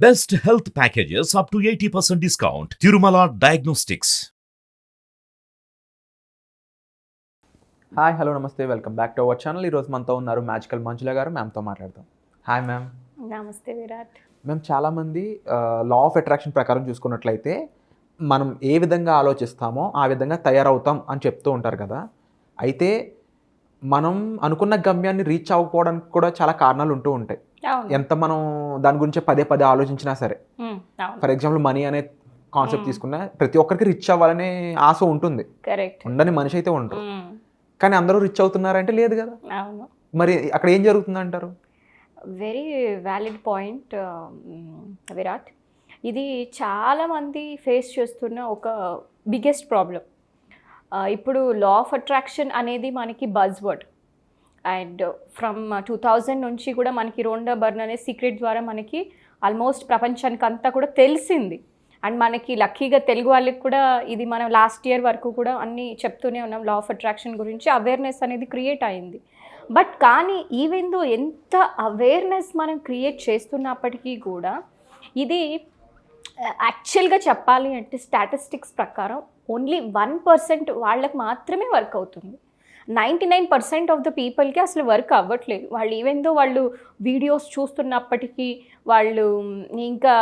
Best health packages up to 80% discount. Tirumala Diagnostics. Hi hello నమస్తే welcome back to our channel ఈరోజు మనతో ఉన్నారు magical మంజుల గారు. మ్యామ్తో మాట్లాడదాం. హాయ్ మ్యామ్ నమస్తే విరాట్. మేము చాలామంది లా ఆఫ్ అట్రాక్షన్ ప్రకారం చూసుకున్నట్లయితే మనం ఏ విధంగా ఆలోచిస్తామో ఆ విధంగా తయారవుతాం అని చెప్తూ ఉంటారు కదా. అయితే మనం అనుకున్న గమ్యాన్ని రీచ్ అవ్వకపోవడానికి కూడా చాలా కారణాలు ఉంటూ ఉంటాయి. ఎంత మనం దాని గురించి పదే పదే ఆలోచించినా సరే. ఫర్ ఎగ్జాంపుల్ మనీ అనే కాన్సెప్ట్ తీసుకున్నా ప్రతి ఒక్కరికి రిచ్ అవ్వాలనే ఆశ ఉంటుంది. ఉండని మనిషి అయితే ఉండరు. కానీ అందరూ రిచ్ అవుతున్నారంటే లేదు కదా. మరి అక్కడ ఏం జరుగుతుంది అంటారు వెరీ వ్యాలిడ్ పాయింట్ విరాట్. ఇది చాలామంది ఫేస్ చేస్తున్న ఒక బిగ్గెస్ట్ ప్రాబ్లం ఇప్పుడు లా ఆఫ్ అట్రాక్షన్ అనేది మనకి buzz word and from uh, two thousand నుంచి కూడా మనకి రోండా బర్న్ అనే సీక్రెట్ ద్వారా మనకి ఆల్మోస్ట్ ప్రపంచానికి అంతా కూడా తెలిసింది. అండ్ మనకి లక్కీగా తెలుగు వాళ్ళకి కూడా ఇది మనం లాస్ట్ ఇయర్ వరకు కూడా అన్నీ చెప్తూనే ఉన్నాం లా ఆఫ్ అట్రాక్షన్ గురించి. అవేర్నెస్ అనేది క్రియేట్ అయింది. బట్ కానీ ఈవెన్ ఎంత అవేర్నెస్ మనం క్రియేట్ చేస్తున్నప్పటికీ కూడా ఇది uh, యాక్చువల్గా చెప్పాలి అంటే స్టాటిస్టిక్స్ ప్రకారం ఓన్లీ వన్ పర్సెంట్ వాళ్ళకి మాత్రమే వర్క్ అవుతుంది. Ninety nine percent of the పీపుల్కి అసలు వర్క్ అవ్వట్లేదు. వాళ్ళు ఈవెన్ దో వాళ్ళు వీడియోస్ చూస్తున్నప్పటికీ వాళ్ళు ఇంకా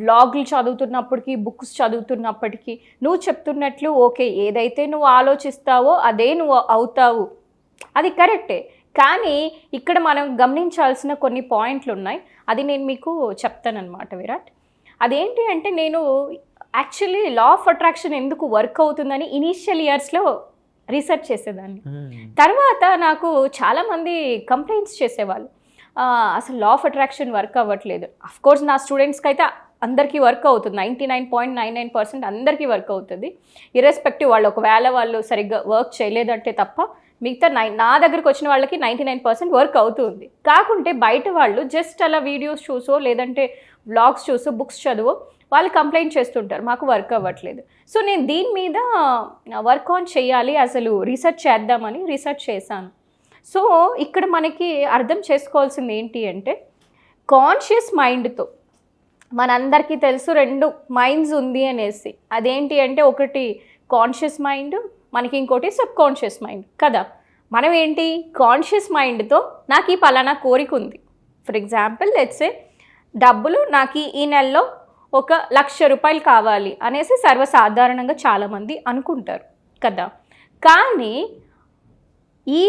బ్లాగులు చదువుతున్నప్పటికీ బుక్స్ చదువుతున్నప్పటికీ నువ్వు చెప్తున్నట్లు ఓకే ఏదైతే నువ్వు ఆలోచిస్తావో అదే నువ్వు అవుతావు. అది కరెక్టే. కానీ ఇక్కడ మనం గమనించాల్సిన కొన్ని పాయింట్లు ఉన్నాయి అది నేను మీకు చెప్తానన్నమాట విరాట్. అదేంటి అంటే నేను యాక్చువల్లీ లా ఆఫ్ అట్రాక్షన్ ఎందుకు వర్క్ అవుతుందని ఇనీషియల్ ఇయర్స్లో రీసెర్చ్ చేసేదాన్ని. తర్వాత నాకు చాలామంది కంప్లైంట్స్ చేసేవాళ్ళు. "ఆ, అసలు లా ఆఫ్ అట్రాక్షన్ వర్క్ అవ్వట్లేదు. అఫ్ కోర్స్ నా స్టూడెంట్స్కి అయితే అందరికీ వర్క్ అవుతుంది. Ninety nine point nine nine percent అందరికీ వర్క్ అవుతుంది. ఇర్రెస్పెక్టివ్ వాళ్ళు ఒకవేళ వాళ్ళు సరిగ్గా వర్క్ చేయలేదంటే తప్ప మిగతా నై నా దగ్గరకు వచ్చిన వాళ్ళకి నైంటీ నైన్ పర్సెంట్ వర్క్ అవుతుంది. కాకుంటే బయట వాళ్ళు జస్ట్ అలా వీడియోస్ చూసో లేదంటే వ్లాగ్స్ చూసో బుక్స్ చదువో వాళ్ళు కంప్లైంట్ చేస్తుంటారు మాకు వర్క్ అవ్వట్లేదు. సో నేను దీని మీద వర్క్ ఆన్ చేయాలి అసలు రీసెర్చ్ చేద్దామని రీసెర్చ్ చేశాను. సో ఇక్కడ మనకి అర్థం చేసుకోవాల్సింది ఏంటి అంటే కాన్షియస్ మైండ్తో మనందరికీ తెలుసు రెండు మైండ్స్ ఉంది అనేసి. అదేంటి అంటే ఒకటి కాన్షియస్ మైండ్ మనకి ఇంకోటి సబ్ కాన్షియస్ మైండ్ కదా? మనం ఏంటి? కాన్షియస్ మైండ్తో నాకు ఈ పలానా కోరిక ఉంది. ఫర్ ఎగ్జాంపుల్ లెట్సే డబ్బులు నాకు ఈ- ఈ నెలలో ఒక లక్ష రూపాయలు కావాలి అనేసి సర్వసాధారణంగా చాలామంది అనుకుంటారు కదా? కానీ ఈ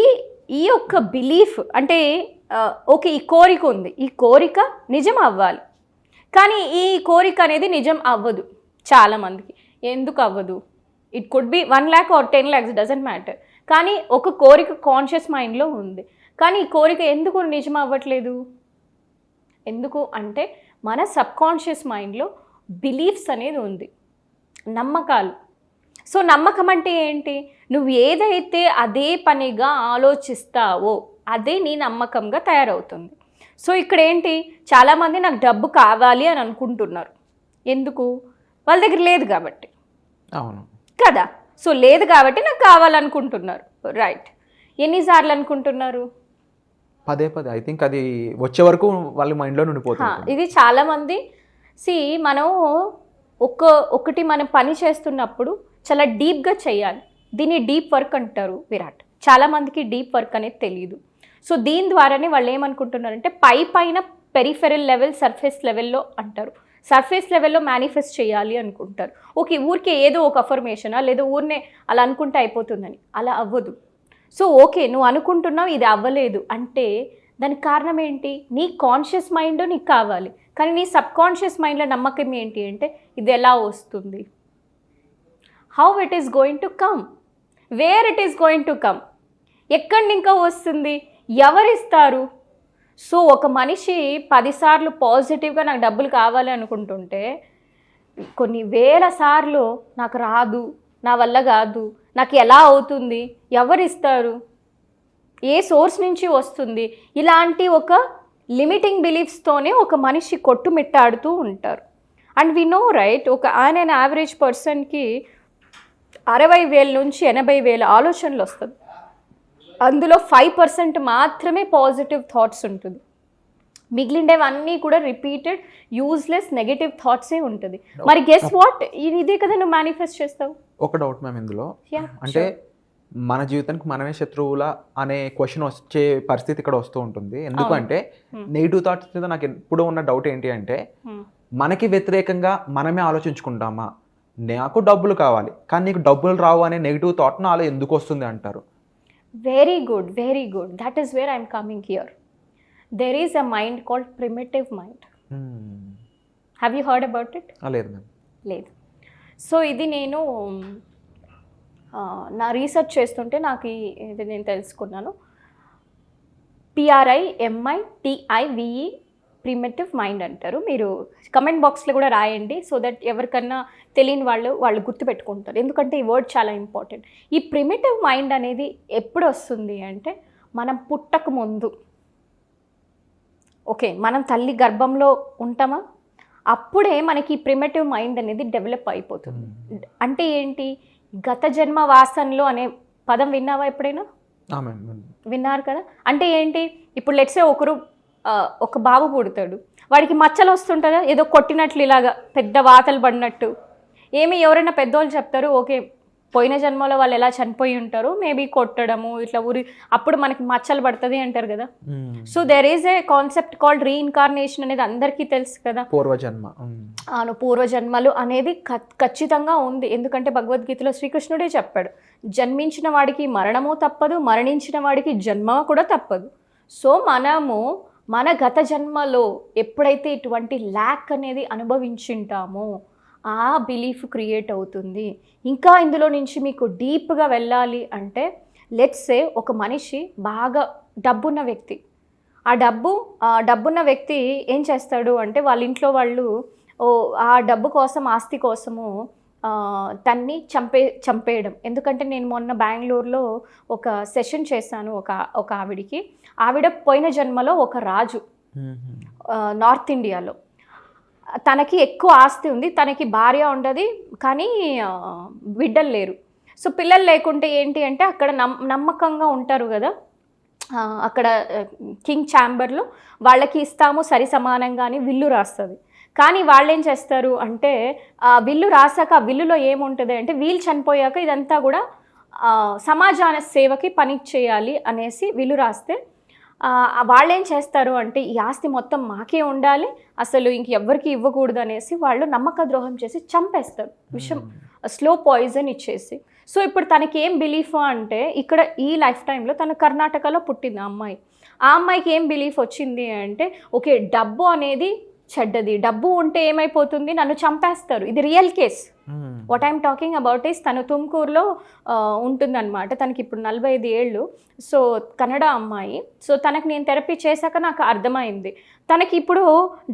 ఈ యొక్క బిలీఫ్ అంటే ఓకే ఈ కోరిక ఉంది. ఈ కోరిక నిజం అవ్వాలి. కానీ ఈ కోరిక అనేది నిజం అవ్వదు చాలామందికి. ఎందుకు అవ్వదు? It could be one lakh or ten lakhs doesn't matter కానీ ఒక కోరిక కాన్షియస్ మైండ్లో ఉంది. కానీ ఈ కోరిక ఎందుకు నిజం అవ్వట్లేదు? ఎందుకు? అంటే మన సబ్ కాన్షియస్ మైండ్లో బిలీఫ్స్ అనేది ఉంది. నమ్మకాలు. సో నమ్మకం అంటే ఏంటి? నువ్వు ఏదైతే అదే పనిగా ఆలోచిస్తావో అదే నీ నమ్మకంగా తయారవుతుంది. సో ఇక్కడ ఏంటి? చాలామంది నాకు డబ్బు కావాలి అని అనుకుంటున్నారు. ఎందుకు? వాళ్ళ దగ్గర లేదు కాబట్టి. అవును. కదా? సో లేదు కాబట్టి నాకు కావాలనుకుంటున్నారు. రైట్. ఎన్నిసార్లు అనుకుంటున్నారు? పదే పదే. ఐ థింక్ అది వచ్చే వరకు వాళ్ళ మైండ్లో హా, నుండిపోతుంది ఇది చాలామంది సి మనం ఒక ఒకటి మనం పని చేస్తున్నప్పుడు చాలా డీప్గా చేయాలి. దీన్ని డీప్ వర్క్ అంటారు విరాట్. చాలామందికి డీప్ వర్క్ అనేది తెలియదు సో దీని ద్వారానే వాళ్ళు ఏమనుకుంటున్నారంటే పై పైన పెరిఫెరల్ లెవెల్ సర్ఫేస్ లెవెల్లో అంటారు. సర్ఫేస్ లెవెల్లో మేనిఫెస్ట్ చేయాలి అనుకుంటారు. ఓకే ఊరికే ఏదో ఒక అఫర్మేషనా లేదా ఊరినే అలా అనుకుంటే అయిపోతుందని. అలా అవ్వదు. సో ఓకే నువ్వు అనుకుంటున్నావు ఇది అవ్వలేదు. అంటే దానికి కారణం ఏంటి? నీ కాన్షియస్ మైండ్ నీకు కావాలి. కానీ నీ సబ్ కాన్షియస్ మైండ్లో నమ్మకం ఏంటి అంటే ఇది ఎలా వస్తుంది? How it is going to come? Where it is going to come? ఎక్కడి ఇంకా వస్తుంది? ఎవరిస్తారు? సో ఒక మనిషి పదిసార్లు పాజిటివ్గా నాకు డబ్బులు కావాలి అనుకుంటుంటే కొన్ని వేల సార్లు నాకు రాదు నా వల్ల కాదు నాకు ఎలా అవుతుంది? ఎవరిస్తారు? ఏ సోర్స్ నుంచి వస్తుంది? ఇలాంటి ఒక లిమిటింగ్ బిలీఫ్స్తోనే ఒక మనిషి కొట్టుమిట్టాడుతూ ఉంటారు. And we know right? ఒక ఆయన యావరేజ్ పర్సన్కి అరవై వేల నుంచి ఎనభై వేల ఆలోచనలు వస్తుంది అందులో ఫైవ్ పర్సెంట్ మాత్రమే పాజిటివ్ థాట్స్ ఉంటుంది. మిగిలిండేవన్నీ కూడా రిపీటెడ్ యూజ్లెస్ నెగటివ్ థాట్సే ఉంటుంది. మరి గెస్ వాట్ ఇదే కదా నువ్వు మేనిఫెస్ట్ చేస్తావు? ఒక డౌట్ మ్యామ్ ఇందులో. అంటే మన జీవితానికి మనమే శత్రువుల అనే క్వశ్చన్ వచ్చే పరిస్థితి ఇక్కడ వస్తూ ఉంటుంది. ఎందుకంటే Hmm. నెగిటివ్ థాట్స్ మీద నాకు ఎప్పుడు ఉన్న డౌట్ ఏంటి అంటే Hmm. మనకి వ్యతిరేకంగా మనమే ఆలోచించుకుంటామా? నాకు డబ్బులు కావాలి. కానీ నీకు డబ్బులు రావు అనే నెగిటివ్ థాట్ నాలో ఎందుకు వస్తుంది అంటారు? Very good very good that is where I'm coming here there is a mind called primitive mind. Have you heard about it లేదు మ్యామ్ లేదు. సో ఇది నేను నా రీసెర్చ్ చేస్తుంటే నాకు ఇది నేను తెలుసుకున్నాను. P R I M I T I V E primitive mind అంటారు. మీరు కమెంట్ బాక్స్లో కూడా రాయండి సో దట్ ఎవరికన్నా తెలియని వాళ్ళు వాళ్ళు గుర్తుపెట్టుకుంటారు. ఎందుకంటే ఈ వర్డ్ చాలా ఇంపార్టెంట్ ఈ ప్రిమిటివ్ మైండ్ అనేది ఎప్పుడు వస్తుంది అంటే మనం పుట్టక ముందు. ఓకే మనం తల్లి గర్భంలో ఉంటామా? అప్పుడే మనకి ప్రిమిటివ్ మైండ్ అనేది డెవలప్ అయిపోతుంది. అంటే ఏంటి? గత జన్మ వాసనలు అనే పదం విన్నావా ఎప్పుడైనా. విన్నారు కదా? అంటే ఏంటి? ఇప్పుడు లెట్సే ఒకరు ఒక బాబు పుడతాడు. వాడికి మచ్చలు వస్తుంటుందా ఏదో కొట్టినట్లు ఇలాగా పెద్ద వాతలు పడినట్టు. ఏమి ఎవరైనా పెద్దోళ్ళు చెప్తారు ఓకే పోయిన జన్మలో వాళ్ళు ఎలా చనిపోయి ఉంటారు మేబీ కొట్టడము ఇట్లా ఊరి అప్పుడు మనకి మచ్చలు పడుతుంది అంటారు కదా. So there is a concept called reincarnation అనేది అందరికీ తెలుసు కదా పూర్వజన్మ. ఆను పూర్వజన్మలు అనేది ఖచ్చితంగా ఉంది ఎందుకంటే భగవద్గీతలో శ్రీకృష్ణుడే చెప్పాడు జన్మించిన వాడికి మరణము తప్పదు మరణించిన వాడికి జన్మ కూడా తప్పదు సో మనము మన గత జన్మలో ఎప్పుడైతే ఇటువంటి ల్యాక్ అనేది అనుభవించుంటామో ఆ బిలీఫ్ క్రియేట్ అవుతుంది. ఇంకా ఇందులో నుంచి మీకు డీప్గా వెళ్ళాలి అంటే లెట్సే ఒక మనిషి బాగా డబ్బున్న వ్యక్తి. ఆ డబ్బు ఆ డబ్బున్న వ్యక్తి ఏం చేస్తాడు అంటే వాళ్ళ ఇంట్లో వాళ్ళు ఓ ఆ డబ్బు కోసం ఆస్తి కోసము తన్ని చంపే చంపేయడం. ఎందుకంటే నేను మొన్న బెంగళూరులో ఒక సెషన్ చేశాను ఒక ఒక ఆవిడికి. ఆవిడ పోయిన జన్మలో ఒక రాజు నార్త్ ఇండియాలో. తనకి ఎక్కువ ఆస్తి ఉంది తనకి భార్య ఉండదు కానీ బిడ్డలు లేరు. సో పిల్లలు లేకుంటే ఏంటి అంటే అక్కడ నమ్ నమ్మకంగా ఉంటారు కదా. అక్కడ కింగ్ ఛాంబర్లో వాళ్ళకి ఇస్తాము సరి సమానంగా అని విల్లు రాస్తుంది. కానీ వాళ్ళు ఏం చేస్తారు అంటే ఆ విల్లు రాసాక ఆ విల్లులో ఏముంటుంది అంటే వీళ్ళు చనిపోయాక ఇదంతా కూడా సమాజాన సేవకి పని చేయాలి అనేసి విల్లు రాస్తే వాళ్ళు చేస్తారు అంటే ఈ ఆస్తి మొత్తం మాకే ఉండాలి అసలు ఇంక ఎవ్వరికి ఇవ్వకూడదు అనేసి వాళ్ళు నమ్మక ద్రోహం చేసి చంపేస్తారు. విషం స్లో పాయిజన్ ఇచ్చేసి. సో ఇప్పుడు తనకి ఏం బిలీఫ్ అంటే ఇక్కడ ఈ లైఫ్ టైంలో తన కర్ణాటకలో పుట్టింది ఆ అమ్మాయి. ఆ అమ్మాయికి ఏం బిలీఫ్ వచ్చింది అంటే ఓకే డబ్బు అనేది చెడ్డది. డబ్బు ఉంటే ఏమైపోతుంది? నన్ను చంపేస్తారు. ఇది real case Hmm. What I'm talking about is తను తుమ్కూరులో ఉంటుందన్నమాట. తనకి ఇప్పుడు నలభై ఐదు ఏళ్ళు. సో కన్నడ అమ్మాయి. సో తనకి నేను థెరపీ చేశాక నాకు అర్థమైంది. తనకి ఇప్పుడు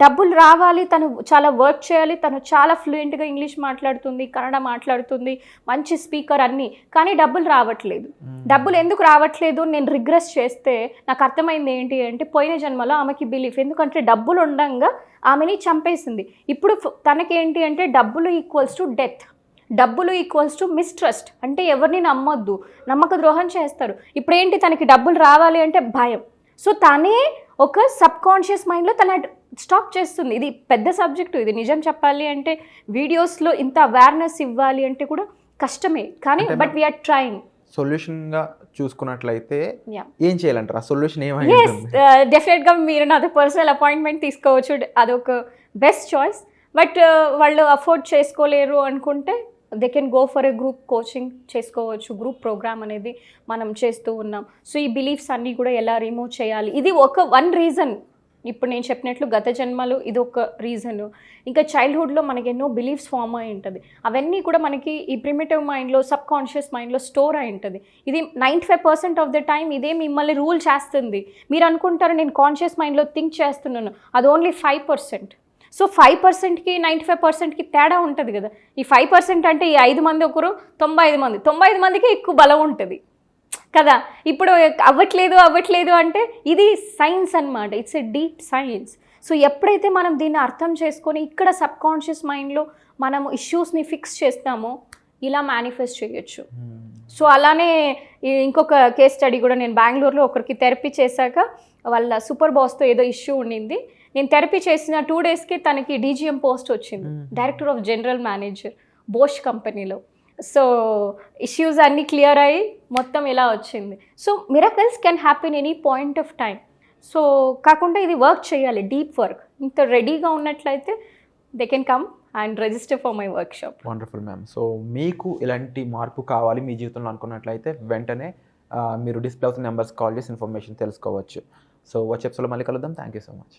డబ్బులు రావాలి తను చాలా వర్క్ చేయాలి తను చాలా ఫ్లూయెంట్గా ఇంగ్లీష్ మాట్లాడుతుంది కన్నడ మాట్లాడుతుంది మంచి స్పీకర్ అన్నీ. కానీ డబ్బులు రావట్లేదు. డబ్బులు ఎందుకు రావట్లేదు నేను రిగ్రెస్ చేస్తే నాకు అర్థమైంది ఏంటి అంటే పోయిన జన్మలో ఆమెకి బిలీఫ్ ఎందుకంటే డబ్బులు ఉండంగా ఆమెని చంపేసింది. ఇప్పుడు తనకేంటి అంటే డబ్బులు ఈక్వల్స్ టు డెత్. డబ్బులు ఈక్వల్స్ టు మిస్ట్రస్ట్. అంటే ఎవరిని నమ్మొద్దు. నమ్మక ద్రోహం చేస్తారు. ఇప్పుడు ఏంటి తనకి డబ్బులు రావాలి అంటే భయం. సో తనే ఒక సబ్ కాన్షియస్ మైండ్లో తన స్టాప్ చేస్తుంది. ఇది పెద్ద సబ్జెక్టు. ఇది నిజం చెప్పాలి అంటే వీడియోస్లో ఇంత అవేర్నెస్ ఇవ్వాలి అంటే కూడా కష్టమే. కానీ బట్ వీఆర్ ట్రైంగ్ సొల్యూషన్గా చూసుకున్నట్లయితే ఏం చేయాలంటారు? ఆ సొల్యూషన్ ఏమై ఎస్ ఉంటుంది డెఫినెట్గా uh, మీరు నాతో పర్సనల్ అపాయింట్మెంట్ తీసుకోవచ్చు. అదొక బెస్ట్ చాయిస్ బట్ వాళ్ళు అఫోర్డ్ చేసుకోలేరు అనుకుంటే they can go for a group coaching చేసుకోవచ్చు గ్రూప్ ప్రోగ్రామ్ అనేది మనం చేస్తూ ఉన్నాం. సో ఈ బిలీఫ్స్ అన్నీ కూడా ఎలా రిమూవ్ చేయాలి? ఇది ఒక వన్ రీజన్. ఇప్పుడు నేను చెప్పినట్లు గత జన్మలు ఇది ఒక రీజన్. ఇంకా చైల్డ్హుడ్లో మనకి ఎన్నో బిలీఫ్స్ ఫామ్ అయి ఉంటుంది. అవన్నీ కూడా మనకి ఈ ప్రిమిటివ్ మైండ్లో సబ్ కాన్షియస్ మైండ్లో స్టోర్ అయి ఉంటుంది. ఇది ninety five percent of the time ఇదే మిమ్మల్ని రూల్ చేస్తుంది. మీరు అనుకుంటారు నేను కాన్షియస్ మైండ్లో థింక్ చేస్తున్నాను. అది only five percent. So five పర్సెంట్కి నైంటీ ఫైవ్ పర్సెంట్కి తేడా ఉంటుంది కదా. ఈ ఫైవ్ పర్సెంట్ అంటే ఈ ఐదు మంది ఒకరు తొంభై ఐదు మంది. తొంభై ఐదు మందికి ఎక్కువ బలం ఉంటుంది. కదా? ఇప్పుడు అవ్వట్లేదు అవ్వట్లేదు అంటే ఇది సైన్స్ అన్నమాట. It's a deep science so ఎప్పుడైతే మనం దీన్ని అర్థం చేసుకొని ఇక్కడ సబ్ కాన్షియస్ మైండ్లో మనము ఇష్యూస్ని ఫిక్స్ చేస్తామో ఇలా మేనిఫెస్ట్ చేయొచ్చు. సో అలానే ఈ ఇంకొక కేస్ స్టడీ కూడా నేను బెంగళూరులో ఒకరికి థెరపీ చేశాక వాళ్ళ సూపర్ బాస్తో ఏదో ఇష్యూ ఉండింది. నేను థెరపీ చేసిన టూ డేస్కి తనకి డీజీఎం పోస్ట్ వచ్చింది. Director of general manager Bosch కంపెనీలో సో ఇష్యూస్ అన్నీ క్లియర్ అయ్యి మొత్తం ఇలా వచ్చింది. So miracles can happen any point of time so కాకుండా ఇది వర్క్ చేయాలి డీప్ వర్క్ ఇంత రెడీగా ఉన్నట్లయితే they can come and register for my workshop wonderful ma'am so మీకు ఇలాంటి మార్పు కావాలి మీ జీవితంలో అనుకున్నట్లయితే వెంటనే మీరు డిస్ప్లే అవుతున్న నెంబర్స్ కాల్ చేసి ఇన్ఫర్మేషన్ తెలుసుకోవచ్చు. సో వచ్చే ఎపిసోడ్లో మళ్ళీ కలుద్దాం. Thank you so much